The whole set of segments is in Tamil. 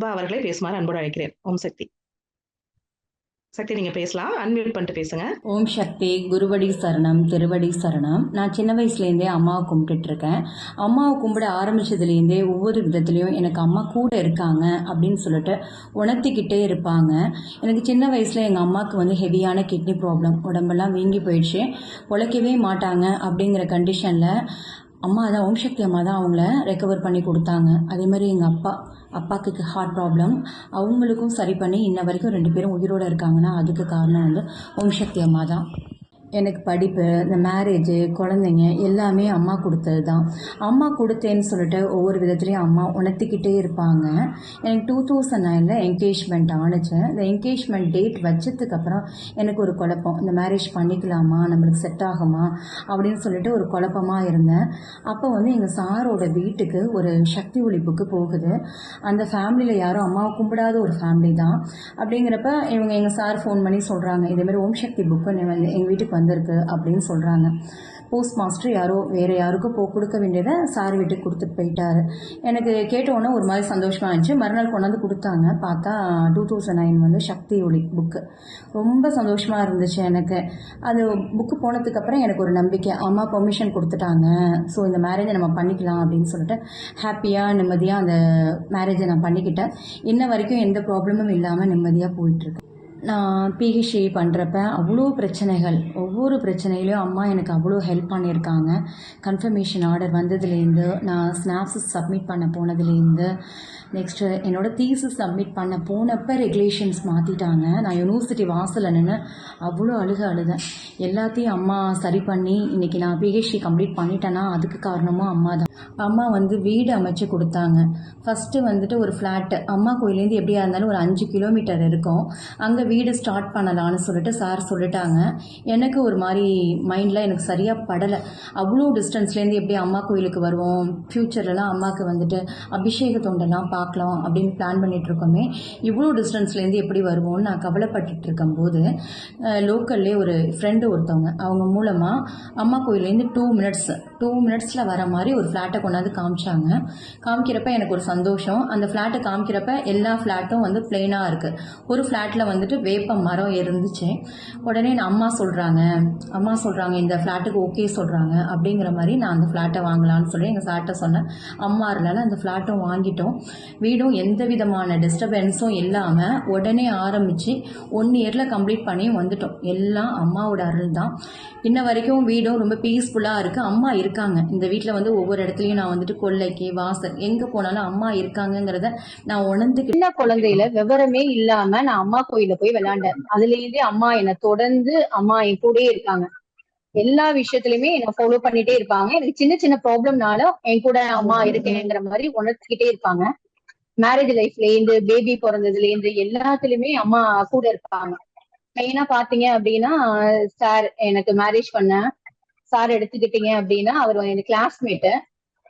சுபா அவர்களை பேசுமாறு அன்போடு அழைக்கிறேன். ஓம் சக்தி. சக்தி நீங்க பேசலாம். அன்மியூட் பண்ணிட்டு பேசுங்க. ஓம் சக்தி. குருவடி சரணம் திருவடி சரணம். நான் சின்ன வயசுலேருந்தே அம்மாவை கும்பிட்டுட்டு இருக்கேன் அம்மாவை கும்பிட ஆரம்பிச்சதுலேருந்தே ஒவ்வொரு விதத்துலேயும் எனக்கு அம்மா கூட இருக்காங்க அப்படின்னு சொல்லிட்டு உணர்த்திக்கிட்டே இருப்பாங்க. எனக்கு சின்ன வயசில் எங்கள் அம்மாவுக்கு வந்து ஹெவியான கிட்னி ப்ராப்ளம் உடம்பெல்லாம் வீங்கி போயிடுச்சு. உழைக்கவே மாட்டாங்க அப்படிங்கிற கண்டிஷனில் அம்மா தான் ஓம் சக்தி அம்மா தான் அவங்கள ரெக்கவர் பண்ணி கொடுத்தாங்க. அதே மாதிரி எங்கள் அப்பா அப்பாவுக்கு ஹார்ட் ப்ராப்ளம் அவங்களுக்கும் சரி பண்ணி இன்ன வரைக்கும் ரெண்டு பேரும் உயிரோடு இருக்காங்கன்னா அதுக்கு காரணம் வந்து ஓம் சக்தி அம்மா தான். எனக்கு படிப்பு இந்த மேரேஜு குழந்தைங்க எல்லாமே அம்மா கொடுத்தது தான் அம்மா கொடுத்தேன்னு சொல்லிட்டு ஒவ்வொரு விதத்துலேயும் அம்மா உணர்த்திக்கிட்டே இருப்பாங்க. எனக்கு டூ தௌசண்ட் நைனில் என்கேஜ்மெண்ட் ஆணுச்சு. இந்த என்கேஜ்மெண்ட் டேட் வச்சதுக்கப்புறம் எனக்கு ஒரு குழப்பம். இந்த மேரேஜ் பண்ணிக்கலாமா? நம்மளுக்கு செட் ஆகுமா? அப்படின்னு சொல்லிட்டு ஒரு குழப்பமாக இருந்தேன். அப்போ வந்து எங்கள் சாரோட வீட்டுக்கு ஒரு சக்தி ஒழிப்புக்கு போகுது. அந்த ஃபேமிலியில் யாரும் அம்மாவை கும்பிடாத ஒரு ஃபேமிலி தான். அப்படிங்கிறப்ப இவங்க எங்கள் சார் ஃபோன் பண்ணி சொல்கிறாங்க இதேமாதிரி ஓம் சக்தி புக்கு வந்து எங்கள் வீட்டுக்கு வந்திருக்கு அப்படின்னு சொல்கிறாங்க போஸ்ட் மாஸ்டர் யாரோ வேறு யாருக்கும் போ கொடுக்க வேண்டியதை சார் வீட்டுக்கு கொடுத்துட்டு போயிட்டாரு. எனக்கு கேட்ட உடனே ஒரு மாதிரி சந்தோஷமாக இருந்துச்சு. மறுநாள் கொண்டாந்து கொடுத்தாங்க. பார்த்தா டூ தௌசண்ட் நைன் வந்து சக்தி ஒளி புக்கு ரொம்ப சந்தோஷமாக இருந்துச்சு எனக்கு. அது புக்கு போனதுக்கப்புறம் எனக்கு ஒரு நம்பிக்கை. அம்மா பெர்மிஷன் கொடுத்துட்டாங்க. ஸோ இந்த மேரேஜை நம்ம பண்ணிக்கலாம் அப்படின்னு சொல்லிட்டு ஹாப்பியாக நிம்மதியாக அந்த மேரேஜை நான் பண்ணிக்கிட்டேன். இன்ன வரைக்கும் எந்த ப்ராப்ளமும் இல்லாமல் நிம்மதியாக போயிட்டுருக்கு நான் பிஹெச்டி பண்ணுறப்ப அவ்வளோ பிரச்சனைகள். ஒவ்வொரு பிரச்சனையிலையும் அம்மா எனக்கு அவ்வளோ ஹெல்ப் பண்ணியிருக்காங்க. கன்ஃபர்மேஷன் ஆர்டர் வந்ததுலேருந்து நான் ஸ்னாப்ஸஸ் சப்மிட் பண்ண போனதுலேருந்து நெக்ஸ்ட்டு என்னோடய தீசஸ் சப்மிட் பண்ண போனப்போ ரெகுலேஷன்ஸ் மாற்றிட்டாங்க நான் யூனிவர்சிட்டி வாசலில் நின்று அவ்வளோ அழுக அழுதேன். எல்லாத்தையும் அம்மா சரி பண்ணி இன்றைக்கி நான் பிஹெச்டி கம்ப்ளீட் பண்ணிட்டேன்னா அதுக்கு காரணமும் அம்மா தான் அம்மா வந்து வீடு அமைச்சு கொடுத்தாங்க. ஃபஸ்ட்டு வந்துட்டு ஒரு ஃப்ளாட்டு அம்மா கோயிலேருந்து எப்படியா இருந்தாலும் ஒரு அஞ்சு கிலோமீட்டர் இருக்கும். அங்கே வீடு ஸ்டார்ட் பண்ணலான்னு சொல்லிட்டு சார் சொல்லிட்டாங்க. எனக்கு ஒரு மாதிரி மைண்டில் எனக்கு சரியாக படலை. அவ்வளோ டிஸ்டன்ஸ்லேருந்து எப்படி அம்மா கோயிலுக்கு வருவோம்? ஃப்யூச்சர்லலாம் அம்மாவுக்கு வந்துட்டு அபிஷேக தொண்டெல்லாம் பார்க்கலாம் அப்படின்னு பிளான் பண்ணிகிட்ருக்கோமே இருக்கோமே. இவ்வளோ டிஸ்டன்ஸ்லேருந்து எப்படி வருவோம்னு நான் கவலைப்பட்டுட்டு இருக்கும்போது லோக்கல்லே ஒரு ஃப்ரெண்டு ஒருத்தவங்க அவங்க மூலமாக அம்மா கோயிலேருந்து டூ மினிட்ஸ் டூ மினிட்ஸில் வர மாதிரி ஒரு ஃப்ளாட் ஃப்ளாட்டை கொண்டாந்து காமிச்சாங்க. காமிக்கிறப்ப எனக்கு ஒரு சந்தோஷம். அந்த ஃப்ளாட்டை காமிக்கிறப்ப எல்லா ஃப்ளாட்டும் வந்து பிளெயினாக இருக்குது ஒரு ஃப்ளாட்டில் வந்துட்டு வேப்ப மரம் இருந்துச்சு. உடனே நான் அம்மா சொல்கிறாங்க அம்மா சொல்கிறாங்க இந்த ஃப்ளாட்டுக்கு ஓகே சொல்கிறாங்க அப்படிங்கிற மாதிரி நான் அந்த ஃப்ளாட்டை வாங்கலாம்னு சொல்லி எங்கள் ஃப்ளாட்டை சொன்னேன். அம்மா இருந்தாலும் அந்த ஃப்ளாட்டும் வாங்கிட்டோம். வீடும் எந்த விதமான டிஸ்டர்பன்ஸும் இல்லாமல் உடனே ஆரம்பித்து ஒன் இயரில் கம்ப்ளீட் பண்ணி வந்துட்டோம். எல்லாம் அம்மாவோட அருள் தான். இன்ன வரைக்கும் வீடும் ரொம்ப பீஸ்ஃபுல்லாக இருக்குது அம்மா இருக்காங்க. இந்த வீட்டில் வந்து ஒவ்வொரு இடத்துல இடத்துலையும் நான் வந்துட்டு கொல்லைக்கு வாசல் எங்கே போனாலும் அம்மா இருக்காங்கங்கிறத நான் உணர்ந்துக்கிட்டு சின்ன குழந்தையில விவரமே இல்லாம நான் அம்மா கோயில போய் விளையாண்டேன். அதுல இருந்தே அம்மா என்னை தொடர்ந்து அம்மா என் கூட இருக்காங்க. எல்லா விஷயத்துலயுமே என்ன ஃபாலோ பண்ணிட்டே இருப்பாங்க. எனக்கு சின்ன சின்ன ப்ராப்ளம்னாலும் என் கூட அம்மா இருக்கேங்கிற மாதிரி உணர்த்திக்கிட்டே இருப்பாங்க. மேரேஜ் லைஃப்ல இருந்து பேபி பிறந்ததுல இருந்து எல்லாத்துலயுமே அம்மா கூட இருப்பாங்க. மெயினா பாத்தீங்க அப்படின்னா சார் எனக்கு மேரேஜ் பண்ண சார் எடுத்துக்கிட்டீங்க அப்படின்னா அவர் எனக்கு கிளாஸ்மேட்டு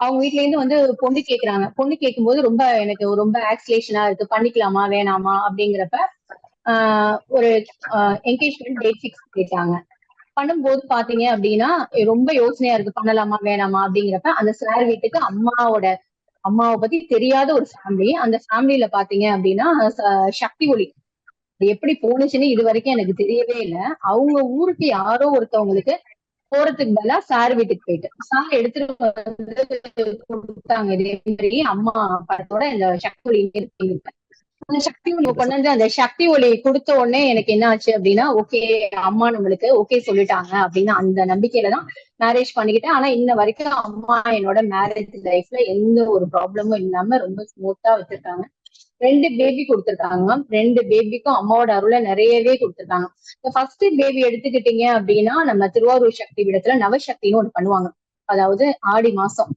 அவங்க வீட்ல இருந்து வந்து பொண்ணு கேக்குறாங்க. பொண்ணு கேட்கும்போது ரொம்ப எனக்கு ரொம்ப ஆக்சிலேஷனா இருக்கு. பண்ணிக்கலாமா? வேணாமா? அப்படிங்கிறப்ப ஆஹ் ஒரு என்கேஜ்மெண்ட் டேட் ஃபிக்ஸ் கேட்டாங்க பண்ணும்போது பாத்தீங்க அப்படின்னா ரொம்ப யோசனையா இருக்கு. பண்ணலாமா? வேணாமா? அப்படிங்கிறப்ப அந்த சார் வீட்டுக்கு அம்மாவோட அம்மாவை பத்தி தெரியாத ஒரு ஃபேமிலி அந்த ஃபேமிலியில பாத்தீங்க அப்படின்னா சக்தி ஒளி. எப்படி போனுச்சுன்னு இது வரைக்கும் எனக்கு தெரியவே இல்லை. அவங்க ஊருக்கு யாரோ ஒருத்தவங்களுக்கு போறதுக்கு பதிலா சார் வீட்டுக்கு போயிட்டு. சார் எடுத்துட்டு வந்து கொடுத்தாங்க. இதே மாதிரி அம்மா படத்தோட இந்த சக்தி ஒளி அந்த சக்தி ஒளி கொண்டு வந்து அந்த சக்தி ஒளி கொடுத்த உடனே எனக்கு என்ன ஆச்சு அப்படின்னா ஓகே அம்மா நம்மளுக்கு ஓகே சொல்லிட்டாங்க அப்படின்னு அந்த நம்பிக்கையில தான் மேரேஜ் பண்ணிக்கிட்டேன். ஆனா இன்ன வரைக்கும் அம்மா என்னோட மேரேஜ் லைஃப்ல எந்த ஒரு ப்ராப்ளமும் இல்லாம ரொம்ப ஸ்மூத்தா வச்சிருக்காங்க. ரெண்டு பேபி கொடுத்துருக்காங்க ரெண்டு பேபிக்கும் அம்மாவோட அருளை நிறையவே கொடுத்துருக்காங்க. ஃபர்ஸ்ட் பேபி எடுத்துக்கிட்டீங்க அப்படின்னா நம்ம திருவாரூர் சக்தி விடத்துல நவசக்தின்னு ஒன்று பண்ணுவாங்க. அதாவது ஆடி மாசம்.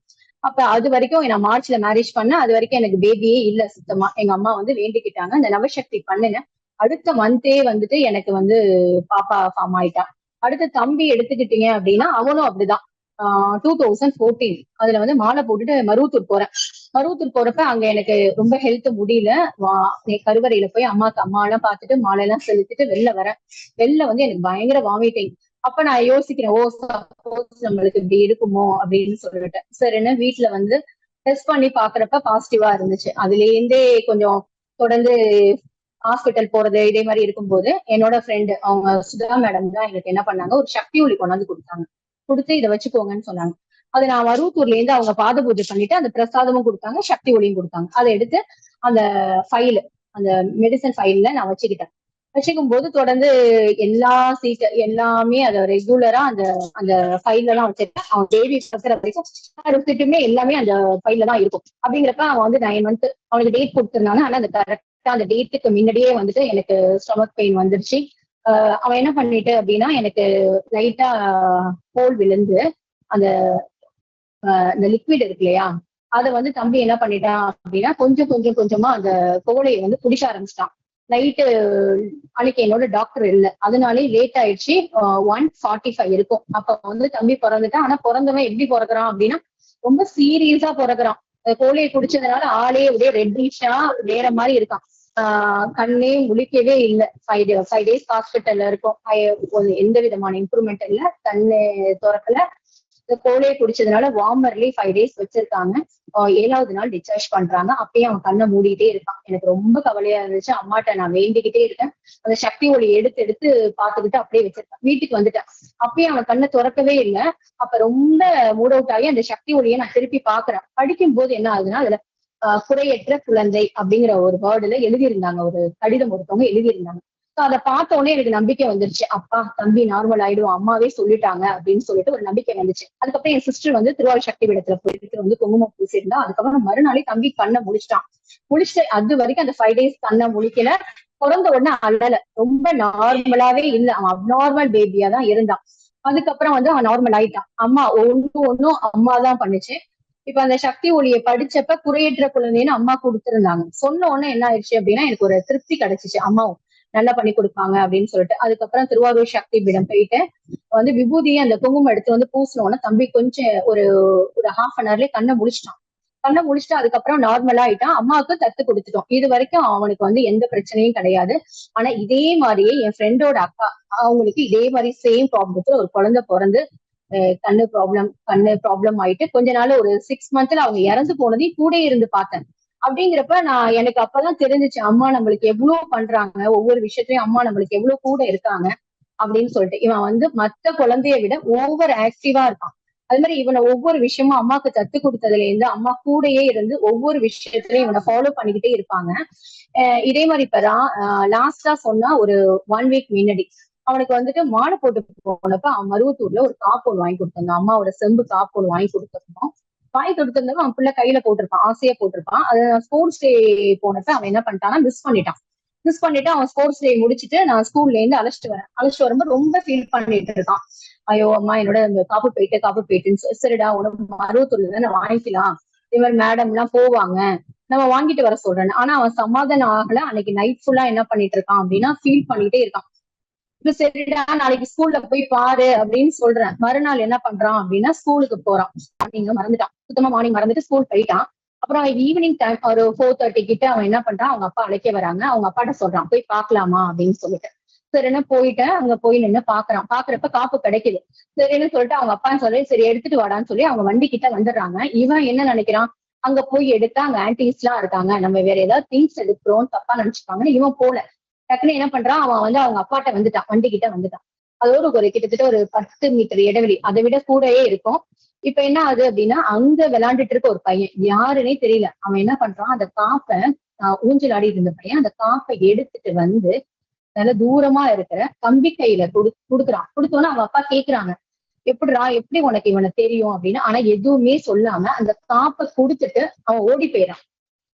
அப்ப அது வரைக்கும் நான் மார்ச்ல மேரேஜ் பண்ணேன். அது வரைக்கும் எனக்கு பேபியே இல்ல சுத்தமா. எங்க அம்மா வந்து வேண்டிக்கிட்டாங்க. அந்த நவசக்தி பண்ணினேன் அடுத்த மந்தே வந்துட்டு எனக்கு வந்து பாப்பா ஃபார்ம் ஆயிட்டான் அடுத்த தம்பி எடுத்துக்கிட்டீங்க அப்படின்னா அவனும் அப்படிதான். டூ தௌசண்ட் ஃபோர்டீன் அதுல வந்து மாலை போட்டுட்டு மருவத்தூர் போறேன். மருவத்தூர் போறப்ப அங்க எனக்கு ரொம்ப ஹெல்த் முடியல. கருவறையில போய் அம்மாக்கு அம்மா எல்லாம் பார்த்துட்டு மாலை எல்லாம் செலுத்திட்டு வெளில வரேன். வெளில வந்து எனக்கு பயங்கர வாமிட்டிங் அப்ப நான் யோசிக்கிறேன் ஓ சப்போஸ் நம்மளுக்கு இப்படி இருக்குமோ அப்படின்னு சொல்லிட்டு. சரின்னு வீட்டுல வந்து டெஸ்ட் பண்ணி பாக்குறப்ப பாசிட்டிவா இருந்துச்சு. அதுல இருந்தே கொஞ்சம் தொடர்ந்து ஹாஸ்பிட்டல் போறது இதே மாதிரி இருக்கும்போது என்னோட ஃப்ரெண்டு அவங்க சுதா மேடம் தான் எங்களுக்கு என்ன பண்ணாங்க ஒரு சக்தி ஒளி கொண்டாந்து கொடுத்தாங்க. கொடுத்து இதை வச்சுக்கோங்கன்னு சொன்னாங்க. அது நான் வரூத்தூர்ல இருந்து அவங்க பாத பூஜை பண்ணிட்டு அந்த பிரசாதமும் கொடுத்தாங்க சக்தி ஒளியும் கொடுத்தாங்க. அதை எடுத்து அந்த ஃபைல் அந்த மெடிசன் ஃபைல்ல நான் வச்சுக்கிட்டேன். வச்சுக்கும் போது தொடர்ந்து எல்லா சீட்டு எல்லாமே அதை ரெகுலரா அந்த அந்த ஃபைல்ல எல்லாம் வச்சிருக்கேன். அவன் பேபி பக்கிற வரைக்கும் ரெசிப்ட்டுமே எல்லாமே அந்த ஃபைல்ல தான் இருக்கும். அப்படிங்கிறப்ப அவன் வந்து நைன் மந்த் அவனுக்கு டேட் கொடுத்துருந்தாங்க. ஆனா அந்த கரெக்டா அந்த டேட்டுக்கு முன்னாடியே வந்துட்டு எனக்கு ஸ்டொமக் பெயின் வந்துருச்சு. அவன் என்ன பண்ணிட்டு அப்படின்னா எனக்கு லைட்டா ஹோல் விழுந்து அந்த இந்த லிக்விட் இருக்கு இல்லையா? அதை வந்து தம்பி என்ன பண்ணிட்டான் அப்படின்னா கொஞ்சம் கொஞ்சம் கொஞ்சமா அந்த கோலையை வந்து குடிக்க ஆரம்பிச்சிட்டான். நைட்டு அன்னைக்கு என்னோட டாக்டர் இல்லை. அதனாலே லேட் ஆயிடுச்சு. ஒன் ஃபார்ட்டி ஃபைவ் இருக்கும். அப்ப வந்து தம்பி பிறந்துட்டான். ஆனா பிறந்தவன் எப்படி பிறக்குறான் அப்படின்னா ரொம்ப சீரியஸா பிறக்குறான். கோழையை கோலையை குடிச்சதுனால ஆளே அப்படியே ரெட்டிஷா வேற மாதிரி இருக்கான். ஆஹ் கண்ணே முழிக்கவே இல்லை. ஃபைவ் டே ஃபைவ் டேஸ் ஹாஸ்பிட்டல்ல இருக்கும். எந்த விதமான இம்ப்ரூவ்மெண்ட் இல்லை. கண்ணு திறக்கல. இந்த கோழையை குடிச்சதுனால வார்மர்லயே ஃபைவ் டேஸ் வச்சிருக்காங்க. ஏழாவது நாள் டிஸ்சார்ஜ் பண்றாங்க. அப்பயும் அவன் கண்ணை மூடிட்டே இருக்கான். எனக்கு ரொம்ப கவலையா இருந்துச்சு. அம்மாட்ட நான் வேண்டிக்கிட்டே இருக்கேன். அந்த சக்தி ஒளி எடுத்து எடுத்து பாத்துக்கிட்டு அப்படியே வச்சிருக்கான். வீட்டுக்கு வந்துட்டேன். அப்பயும் அவன் கண்ணை திறக்கவே இல்லை. அப்ப ரொம்ப மூட் அவுட் ஆகி அந்த சக்தி ஒளியை நான் திருப்பி பாக்குறேன் படிக்கும் போது என்ன ஆகுதுன்னா அதுல குறையற்ற குழந்தை அப்படிங்கிற ஒரு வேர்டுல எழுதியிருந்தாங்க. ஒரு கடிதம் ஒருத்தவங்க எழுதியிருந்தாங்க. சோ அதை பார்த்த உடனே எனக்கு நம்பிக்கை வந்துருச்சு. அப்பா தம்பி நார்மல் ஆயிடும். அம்மாவே சொல்லிட்டாங்க அப்படின்னு சொல்லிட்டு ஒரு நம்பிக்கை வந்துச்சு. அதுக்கப்புறம் என் சிஸ்டர் வந்து திருவாரூர் சக்தி விடத்துல போயிட்டு வந்து குங்குமம் பூசிருந்தா. அதுக்கப்புறம் மறுநாளே தம்பி கண்ணை முடிச்சிட்டான் முடிச்சுட்டு அது வரைக்கும் அந்த ஃபைவ் டேஸ் கண்ணை முடிக்கல பிறந்த உடனே அழல. ரொம்ப நார்மலாவே இல்ல. அவன் அப்நார்மல் பேபியா தான் இருந்தான். அதுக்கப்புறம் வந்து அவன் நார்மல் ஆயிட்டான். அம்மா ஒண்ணு ஒண்ணும் அம்மா தான் பண்ணுச்சு. இப்ப அந்த சக்தி ஒளியை படிச்சப்ப குறையற்ற குழந்தைன்னு அம்மா கொடுத்திருந்தாங்க. சொன்ன உடனே என்ன ஆயிடுச்சு அப்படின்னா எனக்கு ஒரு திருப்தி கிடைச்சிச்சு. அம்மாவும் நல்லா பண்ணி கொடுப்பாங்க அப்படின்னு சொல்லிட்டு அதுக்கப்புறம் திருவாரூர் சக்தி பீடம் போயிட்டு வந்து விபூதியை அந்த குங்குமம் எடுத்து வந்து பூசினோன்னா தம்பி கொஞ்சம் ஒரு ஒரு ஹாஃப் அன் ஹவர்லயே கண்ணை முடிச்சிட்டான் கண்ணை முடிச்சுட்டு அதுக்கப்புறம் நார்மலா ஆயிட்டான். அம்மாவுக்கு தத்து கொடுத்துட்டோம். இது வரைக்கும் அவனுக்கு வந்து எந்த பிரச்சனையும் கிடையாது. ஆனா இதே மாதிரியே என் ஃப்ரெண்டோட அக்கா அவங்களுக்கு இதே மாதிரி சேம் ப்ராப்ளத்துல ஒரு குழந்தை பிறந்து அஹ் கண்ணு ப்ராப்ளம் கண்ணு ப்ராப்ளம் ஆயிட்டு கொஞ்ச நாள் ஒரு சிக்ஸ் மந்த்ல அவங்க இறந்து போனதையும் கூட இருந்து பார்த்தேன். அப்படிங்கிறப்ப நான் எனக்கு அப்பதான் தெரிஞ்சுச்சு அம்மா நம்மளுக்கு எவ்வளவு பண்றாங்க ஒவ்வொரு விஷயத்தையும் அம்மா நம்மளுக்கு எவ்வளவு கூட இருக்காங்க அப்படின்னு சொல்லிட்டு. இவன் வந்து மத்த குழந்தைய விட ஓவர் ஆக்டிவா இருக்கான். அது மாதிரி இவனை ஒவ்வொரு விஷயமும் அம்மாக்கு தத்து கொடுத்ததுல இருந்து அம்மா கூடயே இருந்து ஒவ்வொரு விஷயத்திலையும் இவனை ஃபாலோ பண்ணிக்கிட்டே இருப்பாங்க. இதே மாதிரி இப்ப லாஸ்டா சொன்னா ஒரு ஒன் வீக் முன்னாடி அவனுக்கு வந்துட்டு மாலை போட்டு போனப்ப அவன் மருவத்தூர்ல ஒரு காப்போன் வாங்கி கொடுத்திருந்தான். அம்மாவோட செம்பு காப்போல் வாங்கி கொடுத்திருந்தோம் பாய் கொடுத்திருந்தவன் அவன் பிள்ளை கையில போட்டிருப்பான். ஆசையா போட்டிருப்பான். அது ஸ்போர்ட்ஸ் டே போனப்ப அவன் என்ன பண்ணிட்டான்னா மிஸ் பண்ணிட்டான். மிஸ் பண்ணிட்டு அவன் ஸ்போர்ட்ஸ் டே முடிச்சுட்டு நான் ஸ்கூல்ல இருந்து அழைச்சிட்டு வரேன். அழைச்சிட்டு வரும்போது ரொம்ப ஃபீல் பண்ணிட்டு இருக்கான். ஐயோ அம்மா என்னோட அந்த காப்பு போயிட்டு காப்பு போயிட்டுன்னு சரிடா உனக்கு மருவத்தூர்ல தான் நான் வாங்கிக்கலாம். இது மாதிரி மேடம் எல்லாம் போவாங்க. நம்ம வாங்கிட்டு வர சொல்றேன் ஆனா அவன் சமாதானம் ஆகல. அன்னைக்கு நைட் ஃபுல்லா என்ன பண்ணிட்டு இருக்கான் அப்படின்னா ஃபீல் பண்ணிட்டே இருக்கான். சரிடா நாளைக்கு ஸ்கூல்ல போய் பாரு அப்படின்னு சொல்றேன். மறுநாள் என்ன பண்றான் அப்படின்னா ஸ்கூலுக்கு போறான். மார்னிங் மறந்துட்டான். சுத்தமா மார்னிங் மறந்துட்டு ஸ்கூல் போயிட்டான். அப்புறம் ஈவினிங் டைம் ஒரு ஃபோர் தேர்ட்டி கிட்ட அவன் என்ன பண்றான்? அவங்க அப்பா அழைக்க வராங்க. அவங்க அப்பாட்ட சொல்றான் போய் பாக்கலாமா அப்படின்னு சொல்லிட்டு. சரின்னு போயிட்டேன். அங்க போய் நின்னு பாக்குறான். பாக்குறப்ப காப்பு கிடைக்குது. சரின்னு சொல்லிட்டு அவங்க அப்பா சொல்லி சரி எடுத்துட்டு வாடான்னு சொல்லி அவங்க வண்டி கிட்ட வந்துடுறாங்க. இவன் என்ன நினைக்கிறான்? அங்க போய் எடுத்தா அங்க ஆன்டிஸ் எல்லாம் இருக்காங்க. நம்ம வேற ஏதாவது திங்ஸ் எடுக்கிறோம் தப்பா நினைச்சுப்பாங்கன்னு இவன் போல. டக்குன்னு என்ன பண்றான்? அவன் வந்து அவங்க அப்பாட்ட வந்துட்டான். வண்டி கிட்ட வந்துட்டான். அதோட ஒரு கிட்டத்தட்ட ஒரு பத்து மீட்டர் இடைவெளி. அதை விட கூடயே இருக்கும். இப்ப என்ன ஆகுது அப்படின்னா அங்க விளையாண்டுட்டு இருக்க ஒரு பையன். யாருன்னே தெரியல. அவன் என்ன பண்றான்? அந்த காப்பை ஆஹ் ஊஞ்சல் ஆடிட்டு இருந்த பையன் அந்த காப்பை எடுத்துட்டு வந்து நல்ல தூரமா இருக்கிற கம்பி கையில கொடு கொடுக்குறான். கொடுத்தோன்னா அவங்க அப்பா கேக்குறாங்க. எப்படிடா? எப்படி உனக்கு இவனை தெரியும்? அப்படின்னு. ஆனா எதுவுமே சொல்லாம அந்த காப்பை கொடுத்துட்டு அவன் ஓடி போயிடான்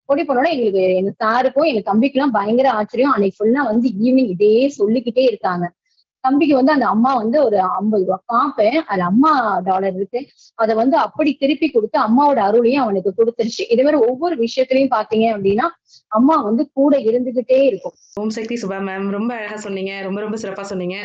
ஓடி போனோட எங்களுக்கு எங்க சாருக்கும் எங்க தம்பிக்கெல்லாம் பயங்கர ஆச்சரியம். அன்னைக்கு ஃபுல்லா வந்து ஈவினிங் இதே சொல்லிக்கிட்டே இருக்காங்க. தம்பிக்கு வந்து அந்த அம்மா வந்து ஒரு ஐம்பது ரூபா பார்ப்பேன் அது அம்மா டாலர் இருக்கு. அதை வந்து அப்படி திருப்பி கொடுத்து அம்மாவோட அருளையும் அவனுக்கு கொடுத்துருச்சு. இதே மாதிரி ஒவ்வொரு விஷயத்திலையும் பாத்தீங்க அப்படின்னா அம்மா வந்து கூட இருந்துகிட்டே இருக்கும். ஓம் சக்தி சுபா மேம் ரொம்ப அழகா சொன்னீங்க. ரொம்ப ரொம்ப சிறப்பா சொன்னீங்க.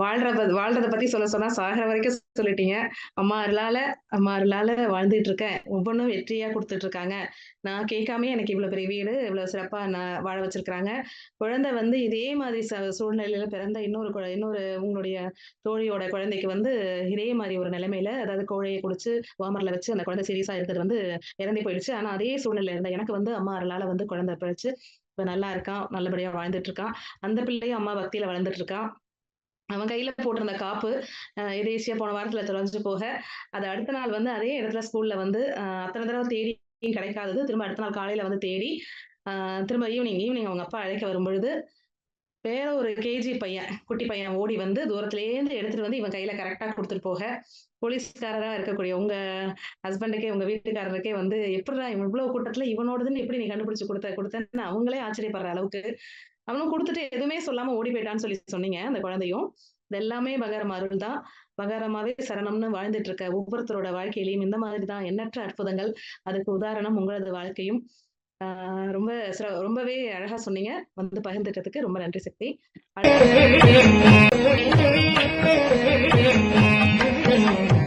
வாழ்றத வாழ்றத பத்தி சொல்ல சொன்னா சாகிற வரைக்கும் சொல்லிட்டீங்க. அம்மா அருளால அம்மா அருளால வாழ்ந்துட்டு இருக்கேன். ஒவ்வொன்றும் வெற்றியா கொடுத்துட்டு இருக்காங்க. நான் கேட்காமயே எனக்கு இவ்வளோ பெரிய வீடு, இவ்வளோ சிறப்பா நான் வாழ வச்சிருக்கிறாங்க. குழந்தை வந்து இதே மாதிரி ச சூழ்நிலையில பிறந்த இன்னொரு குழ இன்னொரு உங்களுடைய தோழியோட குழந்தைக்கு வந்து இதே மாதிரி ஒரு நிலைமையில, அதாவது கோழையை குடிச்சு, வார்மர்ல வச்சு அந்த குழந்தை சீரியஸா இருந்தது வந்து இறந்து போயிடுச்சு. ஆனா அதே சூழ்நிலை இருந்த எனக்கு வந்து அம்மா அருளால வந்து குழந்தை பிழைச்சு இப்ப நல்லா இருக்கான். நல்லபடியா வாழ்ந்துட்டு இருக்கான். அந்த பிள்ளையும் அம்மா பக்தியில வளர்ந்துட்டு இருக்கான். அவன் கையில போட்டிருந்த காப்பு, அ ஈஸியா போன வாரத்துல தொலைஞ்சு போக, அது அடுத்த நாள் வந்து அதே இடத்துல ஸ்கூல்ல வந்து அத்தனை தடவை தேடி கிடைக்காதது. திரும்ப அடுத்த நாள் காலையில வந்து தேடி, திரும்ப ஈவினிங் ஈவினிங் அவங்க அப்பா அழைக்க வரும்பொழுது, வேற ஒரு கேஜி பையன், குட்டி பையன் ஓடி வந்து தூரத்துலேருந்து எடுத்துட்டு வந்து இவன் கையில கரெக்டா குடுத்துட்டு போக, போலீஸ்காரரா இருக்கக்கூடிய உங்க ஹஸ்பண்டுக்கே, உங்க வீட்டுக்காரருக்கே வந்து எப்படிடா இவன் இவ்வளவு கூட்டத்துல இவனோடதுன்னு எப்படி நீ கண்டுபிடிச்சு கொடுத்த கொடுத்தன்னு அவங்களே ஆச்சரியப்படுற அளவுக்கு, அவனும் கொடுத்துட்டு எதுவுமே சொல்லாம ஓடி போயிட்டான்னு சொல்லி சொன்னீங்க, அந்த குழந்தையும். இது எல்லாமே பகரம் அருள் தான். பகரமாவே சரணம்னு வாழ்ந்துட்டு இருக்க ஒவ்வொருத்தரோட வாழ்க்கையிலையும் இந்த மாதிரி தான் எண்ணற்ற அற்புதங்கள். அதுக்கு உதாரணம் உங்களது வாழ்க்கையும். ஆஹ் ரொம்ப ரொம்பவே அழகா சொன்னீங்க. வந்து பகிர்ந்துட்டதுக்கு ரொம்ப நன்றி சக்தி. அடுத்த